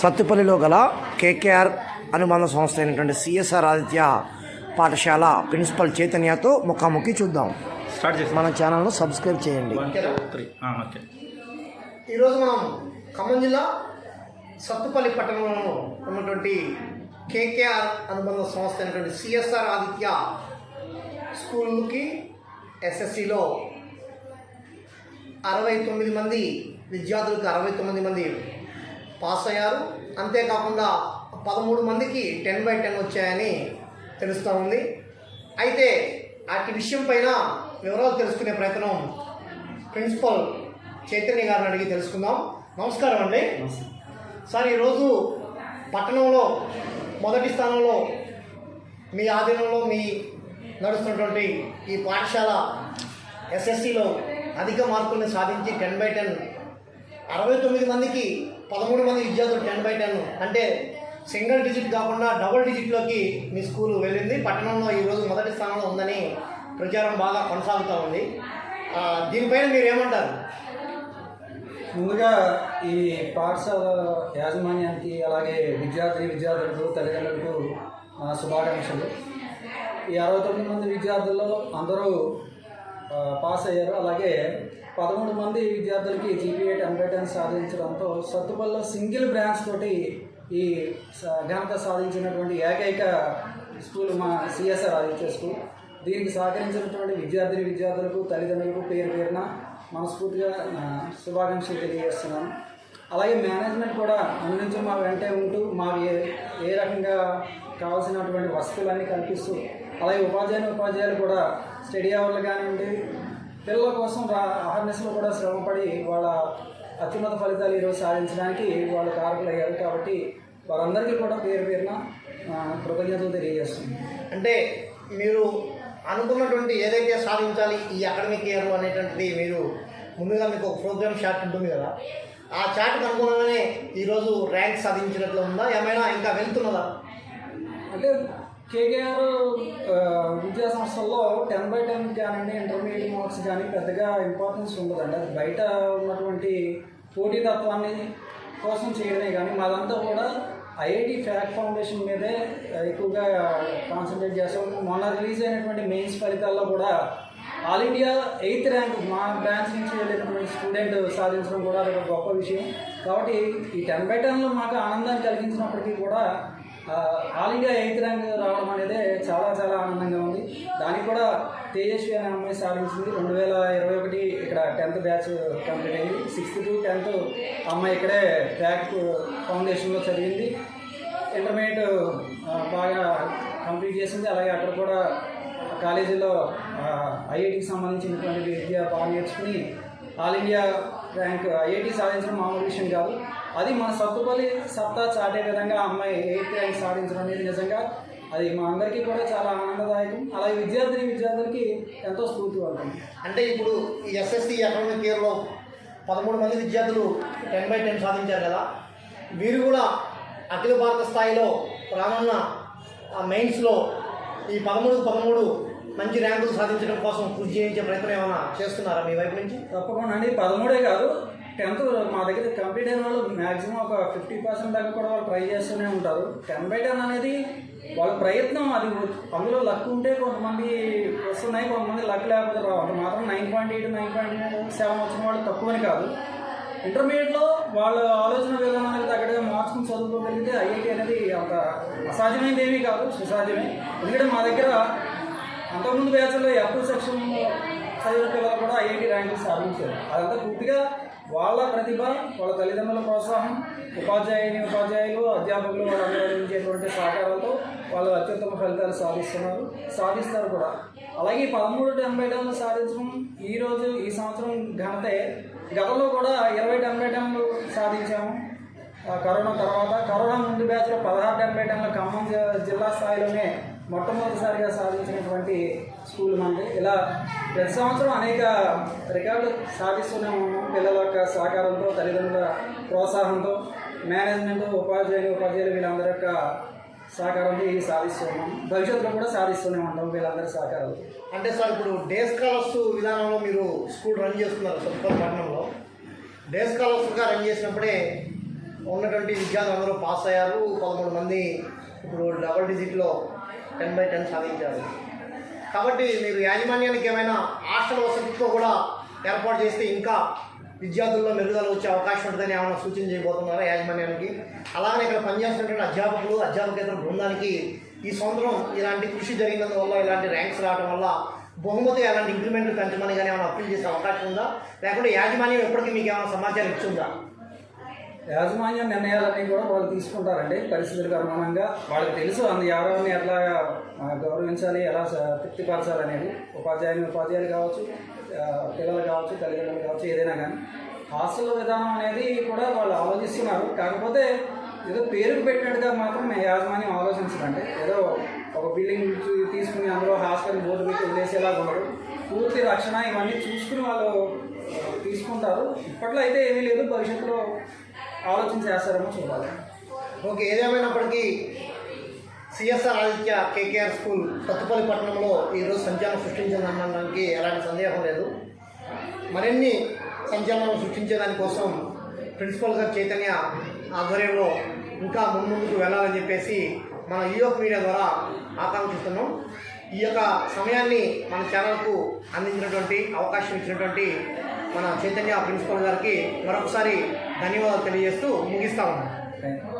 సత్తుపల్లిలో గల కేకేఆర్ అనుబంధ సంస్థ అయినటువంటి సిఎస్ఆర్ ఆదిత్య పాఠశాల ప్రిన్సిపల్ చైతన్యతో ముఖాముఖి చూద్దాం. స్టార్ట్ చేసి మన ఛానల్ను సబ్స్క్రైబ్ చేయండి. ఈరోజు మనం ఖమ్మం జిల్లా సత్తుపల్లి పట్టణంలో ఉన్నటువంటి కేకేఆర్ అనుబంధ సంస్థ అయినటువంటి సిఎస్ఆర్ ఆదిత్య స్కూల్కి ఎస్ఎస్సిలో అరవై తొమ్మిది మంది విద్యార్థులకు అరవై తొమ్మిది మంది పాస్ అయ్యారు. అంతేకాకుండా పదమూడు మందికి టెన్ బై టెన్ వచ్చాయని తెలుస్తూ ఉంది. అయితే అటు విషయం పైన వివరాలు తెలుసుకునే ప్రయత్నం ప్రిన్సిపల్ చైతన్య గారిని అడిగి తెలుసుకుందాం. నమస్కారం అండి. సార్ ఈరోజు పట్టణంలో మొదటి స్థానంలో మీ ఆధీనంలో మీ నడుస్తున్నటువంటి ఈ పాఠశాల ఎస్ఎస్సిలో అధిక మార్కుల్ని సాధించి టెన్ బై టెన్ అరవై తొమ్మిది మందికి పదమూడు మంది విద్యార్థులు టెన్ బై టెన్. అంటే సింగిల్ డిజిట్ కాకుండా డబుల్ డిజిట్లోకి మీ స్కూల్ వెళ్ళింది. పట్టణంలో ఈరోజు మొదటి స్థానంలో ఉందని ప్రచారం బాగా కొనసాగుతూ ఉంది. దీనిపైన మీరు ఏమంటారు? ముందుగా ఈ పాఠశాల యాజమాన్యానికి అలాగే విద్యార్థి విద్యార్థులకు తల్లిదండ్రులకు శుభాకాంక్షలు. ఈ అరవై తొమ్మిది మంది విద్యార్థుల్లో అందరూ పాస్ అయ్యారు. అలాగే పదమూడు మంది విద్యార్థులకి జీపీఏ టెంపర్ టెన్ సాధించడంతో సత్తుపల్లిలో సింగిల్ బ్రాంచ్ తోటి ఈ ఘనత సాధించినటువంటి ఏకైక స్కూల్ మా సిఎస్ఆర్ ఆదిత్య స్కూల్. దీనికి సహకరించినటువంటి విద్యార్థిని విద్యార్థులకు తల్లిదండ్రులకు పేరు పేరున మనస్ఫూర్తిగా శుభాకాంక్షలు తెలియజేస్తున్నాను. అలాగే మేనేజ్మెంట్ కూడా అందించి మా వెంటే ఉంటూ మా ఏ ఏ రకంగా కావాల్సినటువంటి వసతులన్నీ కల్పిస్తూ అలాగే ఉపాధ్యాయుని ఉపాధ్యాయులు కూడా స్టడీ అవర్లు కానివ్వండి పిల్లల కోసం రా అహర్నిశలు కూడా శ్రమపడి వాళ్ళ అత్యున్నత ఫలితాలు ఈరోజు సాధించడానికి వాళ్ళు కారకులయ్యారు కాబట్టి వారందరికీ కూడా పేరు పేరున కృతజ్ఞతలు తెలియజేస్తున్నాను. అంటే మీరు అనుకున్నటువంటి ఏదైతే సాధించాలి ఈ అకాడమిక్ ఇయర్ అనేటువంటిది మీరు ముందుగా మీకు ఒక ప్రోగ్రామ్ చార్ట్ ఉంటుంది కదా ఆ చార్ట్కి అనుగుణంగానే ఈరోజు ర్యాంక్ సాధించినట్లు ఉందా ఏమైనా ఇంకా వెళ్తున్నదా? అంటే కేకేఆర్ విద్యా సంస్థల్లో టెన్ బై టెన్ కానీ ఇంటర్మీడియట్ మార్క్స్ కానీ పెద్దగా ఇంపార్టెన్స్ ఉండదండి. అది బయట ఉన్నటువంటి పోటీతత్వాన్ని కోసం చేయడమే కానీ మాదంతా కూడా ఐఐటి ఫ్యాక్ ఫౌండేషన్ మీదే ఎక్కువగా కాన్సన్ట్రేట్ చేస్తాం. మొన్న రిలీజ్ అయినటువంటి మెయిన్స్ ఫలితాల్లో కూడా ఆల్ ఇండియా ఎయిత్ ర్యాంక్ మా బ్రాంచ్ నుంచి వెళ్ళినటువంటి స్టూడెంట్ సాధించడం కూడా అదొక గొప్ప విషయం. కాబట్టి ఈ టెన్ బై టెన్లో మాకు ఆనందాన్ని కలిగించినప్పటికీ కూడా ఆల్ ఇండియా ఎయిత్ ర్యాంక్ రావడం అనేది చాలా చాలా ఆనందంగా ఉంది. దానికి కూడా తేజస్వి అనే అమ్మాయి సాధించింది రెండు వేల ఇరవై ఒకటి ఇక్కడ టెన్త్ బ్యాచ్ కంప్లీట్ అయింది. సిక్స్త్ టు టెన్త్ అమ్మాయి ఇక్కడే ట్రాక్ ఫౌండేషన్లో చదివింది. ఇంటర్మీడియట్ బాగా కంప్లీట్ చేసింది. అలాగే అక్కడ కూడా కాలేజీలో ఐఐటికి సంబంధించినటువంటి విద్య బాగా నేర్చుకుని ఆల్ ఇండియా ర్యాంక్ ఐఐటి సాధించడం మామూలు విషయం కాదు. అది మన సత్తుపల్లి సత్తా చాటే విధంగా అమ్మాయి ఎయిత్ ర్యాంక్ సాధించడం అనేది నిజంగా అది మా అందరికీ కూడా చాలా ఆనందదాయకం. అలాగే విద్యార్థిని విద్యార్థులకి ఎంతో స్ఫూర్తివంతం అంటే ఇప్పుడు ఈ ఎస్ఎస్సి అకాడమిక్ ఇయర్లో పదమూడు మంది విద్యార్థులు టెన్ బై టెన్ సాధించారు కదా. వీరు కూడా అఖిల భారత స్థాయిలో రానున్న ఆ మెయిన్స్లో ఈ పదమూడు పదమూడు మంచి ర్యాంకులు సాధించడం కోసం కృషి చేయించే ప్రయత్నం ఏమైనా చేస్తున్నారా మీ వైపు నుంచి? తప్పకుండా అండి. పదమూడే కాదు. టెన్త్ మా దగ్గర కంప్లీట్ అయిన వాళ్ళు మ్యాక్సిమం ఒక ఫిఫ్టీ పర్సెంట్ దాకా కూడా వాళ్ళు ట్రై చేస్తూనే ఉంటారు. టెన్ బై టెన్ అనేది వాళ్ళ ప్రయత్నం అది. అందులో లక్ ఉంటే కొంతమంది వస్తున్నాయి కొంతమంది లక్ లేకపోతే రావాలి మాత్రం nine point eight nine point seven వచ్చిన వాళ్ళు తక్కువని కాదు. ఇంటర్మీడియట్లో వాళ్ళ ఆలోచన విధానానికి తగ్గట్టుగా మార్చుకుని చదువుకోగలిగితే ఐఐటి అనేది అంత అసాధ్యమైనది ఏమీ కాదు. సుసాధ్యమే. ఎందుకంటే మా దగ్గర అంతకుముందు బ్యాచ్లో ఎఫ్ సెక్షన్ చదివిన పిల్లలు కూడా ఐఐటి ర్యాంకులు సాధించారు. అదంతా పూర్తిగా వాళ్ళ ప్రతిభ వాళ్ళ తల్లిదండ్రుల ప్రోత్సాహం ఉపాధ్యాయుని ఉపాధ్యాయులు అధ్యాపకులు వాళ్ళందరూ అందించేటువంటి సహకారాలతో వాళ్ళు అత్యుత్తమ ఫలితాలు సాధిస్తున్నారు సాధిస్తారు కూడా. అలాగే పదమూడు డెబ్బై టన్నులు సాధించడం ఈరోజు ఈ సంవత్సరం ఘనతే. గతంలో కూడా ఇరవై డెబ్బై టన్నులు సాధించాము. ఆ కరోనా తర్వాత కరోనా ముందు బ్యాచ్లో పదహారు డెబ్బై టన్నుల ఖమ్మం జిల్లా స్థాయిలోనే మొట్టమొదటిసారిగా సాధించినటువంటి స్కూల్ మనది. ఇలా ప్రతి సంవత్సరం అనేక రికార్డులు సాధిస్తూనే ఉన్నాము. పిల్లల యొక్క సహకారంతో తల్లిదండ్రుల ప్రోత్సాహంతో మేనేజ్మెంట్ ఉపాధ్యాయులు ఉపాధ్యాయులు వీళ్ళందరి యొక్క సహకారంతో ఇది సాధిస్తూ ఉన్నాం భవిష్యత్తులో కూడా సాధిస్తూనే ఉంటాం వీళ్ళందరి సహకారాలు. అంటే సార్ ఇప్పుడు డే స్కాలర్స్ విధానంలో మీరు స్కూల్ రన్ చేస్తున్నారు సొంత పట్టణంలో. డే స్కాలర్స్గా రన్ చేసినప్పుడే ఉన్నటువంటి విద్యార్థులు అందరూ పాస్ అయ్యారు. పదమూడు మంది ఇప్పుడు డబల్ డిజిట్లో టెన్ బై టెన్ సాధించారు. కాబట్టి మీరు యాజమాన్యానికి ఏమైనా హాస్టల్ వసతితో కూడా ఏర్పాటు చేస్తే ఇంకా విద్యార్థుల్లో మెరుగుదల వచ్చే అవకాశం ఉంటుందని ఏమైనా సూచన చేయబోతున్నారా యాజమాన్యానికి? అలాగే ఇక్కడ పనిచేస్తున్నటువంటి అధ్యాపకులు అధ్యాపకేతర బృందానికి ఈ సంవత్సరం ఇలాంటి కృషి జరిగినందువల్ల ఇలాంటి ర్యాంక్స్ రావడం వల్ల బహుమతి అలాంటి ఇంక్రిమెంట్లు పెంచమని కానీ ఏమైనా అప్పీల్ చేసే అవకాశం ఉందా? లేకుంటే యాజమాన్యం ఎప్పటికీ మీకు ఏమైనా సమాచారం ఇచ్చిందా యాజమాన్య నిర్ణయాలన్నీ కూడా వాళ్ళు తీసుకుంటారండి. పరిస్థితులకు అనుగుణంగా వాళ్ళకి తెలుసు అందు ఎవరెవరిని ఎట్లా గౌరవించాలి ఎలా తృప్తిపరచాలి అనేది ఉపాధ్యాయులు ఉపాధ్యాయులు కావచ్చు పిల్లలు కావచ్చు తల్లిదండ్రులు కావచ్చు ఏదైనా కానీ. హాస్టల్ విధానం అనేది కూడా వాళ్ళు ఆలోచిస్తున్నారు. కాకపోతే ఏదో పేరుకు పెట్టినట్టుగా మాత్రం యాజమాన్యం ఆలోచించదండి. ఏదో ఒక బిల్డింగ్ తీసుకుని అందులో హాస్టల్ బోర్డు పెట్టి వదిలేసేలా ఉండరు పూర్తి రక్షణ ఇవన్నీ చూసుకుని వాళ్ళు తీసుకుంటారు. ఇప్పట్లో అయితే ఏమీ లేదు. భవిష్యత్తులో ఆలోచన చేస్తారేమో చూడాలి. ఓకే ఏదేమైనప్పటికీ CSR Aditya KKR school Kottapalli పట్టణంలో ఈరోజు సంచలనం సృష్టించిందనడానికి ఎలాంటి సందేహం లేదు. మరిన్ని సంచలనం సృష్టించేదానికోసం ప్రిన్సిపల్ గారు చైతన్య ఆధ్వర్యంలో ఇంకా ముందుకు వెళ్ళాలని చెప్పేసి మన యూఎఫ్ మీడియా ద్వారా ఆకాంక్షిస్తున్నాం. ఈ యొక్క సమయాన్ని మన ఛానల్కు అందించినటువంటి అవకాశం ఇచ్చినటువంటి మన చైతన్య ప్రిన్సిపల్ గారికి మరొకసారి ధన్యవాదాలు తెలియజేస్తూ ముగిస్తా ఉన్నాం. Thank you